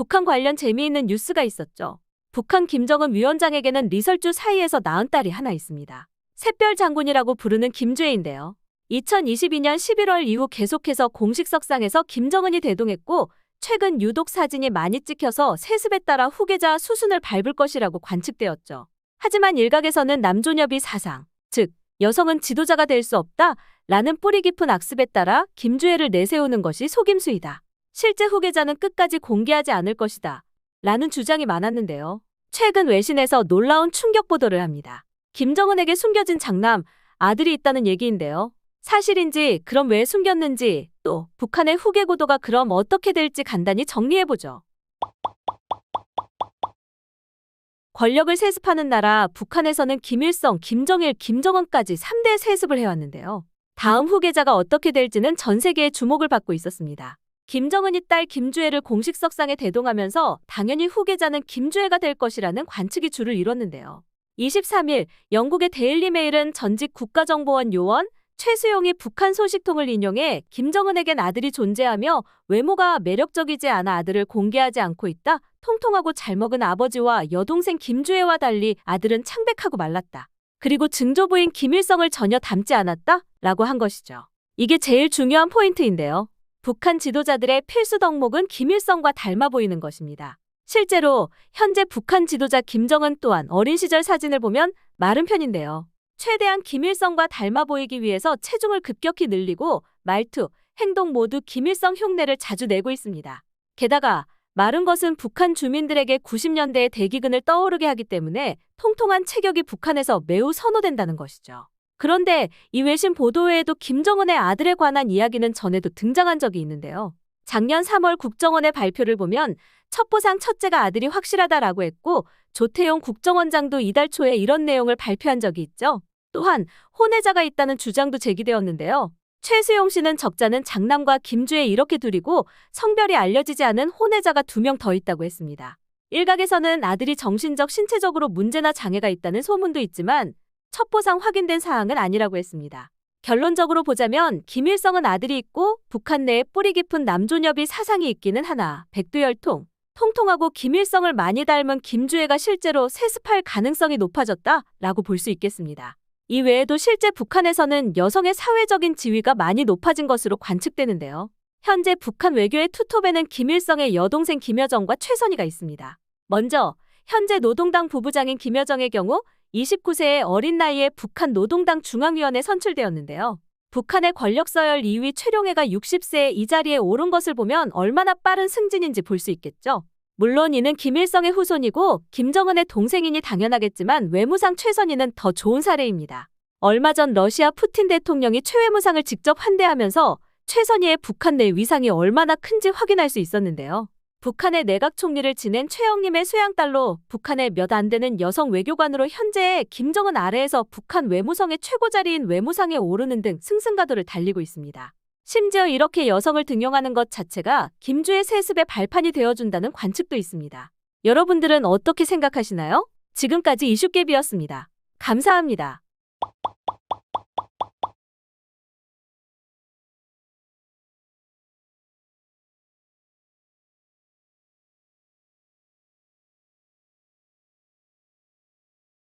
북한 관련 재미있는 뉴스가 있었죠. 북한 김정은 위원장에게는 리설주 사이에서 낳은 딸이 하나 있습니다. 샛별 장군이라고 부르는 김주혜인데요. 2022년 11월 이후 계속해서 공식 석상에서 김정은이 대동했고 최근 유독 사진이 많이 찍혀서 세습에 따라 후계자 수순을 밟을 것이라고 관측되었죠. 하지만 일각에서는 남존여비 사상, 즉 여성은 지도자가 될 수 없다 라는 뿌리 깊은 악습에 따라 김주혜를 내세우는 것이 속임수이다. 실제 후계자는 끝까지 공개하지 않을 것이다. 라는 주장이 많았는데요. 최근 외신에서 놀라운 충격 보도를 합니다. 김정은에게 숨겨진 장남, 아들이 있다는 얘기인데요. 사실인지, 그럼 왜 숨겼는지, 또 북한의 후계 구도가 그럼 어떻게 될지 간단히 정리해보죠. 권력을 세습하는 나라 북한에서는 김일성, 김정일, 김정은까지 3대 세습을 해왔는데요. 다음 후계자가 어떻게 될지는 전 세계의 주목을 받고 있었습니다. 김정은이 딸 김주혜를 공식 석상에 대동하면서 당연히 후계자는 김주혜가 될 것이라는 관측이 줄을 이뤘는데요. 23일 영국의 데일리 메일은 전직 국가정보원 요원 최수용이 북한 소식통을 인용해 김정은에겐 아들이 존재하며 외모가 매력적이지 않아 아들을 공개하지 않고 있다. 통통하고 잘 먹은 아버지와 여동생 김주혜와 달리 아들은 창백하고 말랐다. 그리고 증조부인 김일성을 전혀 닮지 않았다. 라고 한 것이죠. 이게 제일 중요한 포인트인데요. 북한 지도자들의 필수 덕목은 김일성과 닮아 보이는 것입니다. 실제로 현재 북한 지도자 김정은 또한 어린 시절 사진을 보면 마른 편인데요. 최대한 김일성과 닮아 보이기 위해서 체중을 급격히 늘리고 말투, 행동 모두 김일성 흉내를 자주 내고 있습니다. 게다가 마른 것은 북한 주민들에게 90년대의 대기근을 떠오르게 하기 때문에 통통한 체격이 북한에서 매우 선호된다는 것이죠. 그런데 이 외신 보도 외에도 김정은의 아들에 관한 이야기는 전에도 등장한 적이 있는데요. 작년 3월 국정원의 발표를 보면 첩보상 첫째가 아들이 확실하다라고 했고 조태용 국정원장도 이달 초에 이런 내용을 발표한 적이 있죠. 또한 혼외자가 있다는 주장도 제기되었는데요. 최수용 씨는 적자는 장남과 김주혜 이렇게 둘이고 성별이 알려지지 않은 혼외자가 두 명 더 있다고 했습니다. 일각에서는 아들이 정신적, 신체적으로 문제나 장애가 있다는 소문도 있지만 첩보상 확인된 사항은 아니라고 했습니다. 결론적으로 보자면 김일성은 아들이 있고 북한 내에 뿌리 깊은 남존여비 사상이 있기는 하나 백두열통, 통통하고 김일성을 많이 닮은 김주혜가 실제로 세습할 가능성이 높아졌다라고 볼 수 있겠습니다. 이 외에도 실제 북한에서는 여성의 사회적인 지위가 많이 높아진 것으로 관측되는데요. 현재 북한 외교의 투톱에는 김일성의 여동생 김여정과 최선희가 있습니다. 먼저 현재 노동당 부부장인 김여정의 경우 29세의 어린 나이에 북한 노동당 중앙위원회 선출되었는데요. 북한의 권력 서열 2위 최룡해가 60세에 이 자리에 오른 것을 보면 얼마나 빠른 승진인지 볼 수 있겠죠. 물론 이는 김일성의 후손이고 김정은의 동생이니 당연하겠지만 외무상 최선희는 더 좋은 사례입니다. 얼마 전 러시아 푸틴 대통령이 최 외무상을 직접 환대하면서 최선희의 북한 내 위상이 얼마나 큰지 확인할 수 있었는데요. 북한의 내각 총리를 지낸 최영림의 수양딸로 북한의 몇 안 되는 여성 외교관으로 현재 김정은 아래에서 북한 외무성의 최고 자리인 외무상에 오르는 등 승승가도를 달리고 있습니다. 심지어 이렇게 여성을 등용하는 것 자체가 김주의 세습의 발판이 되어준다는 관측도 있습니다. 여러분들은 어떻게 생각하시나요? 지금까지 이슈깨비였습니다. 감사합니다.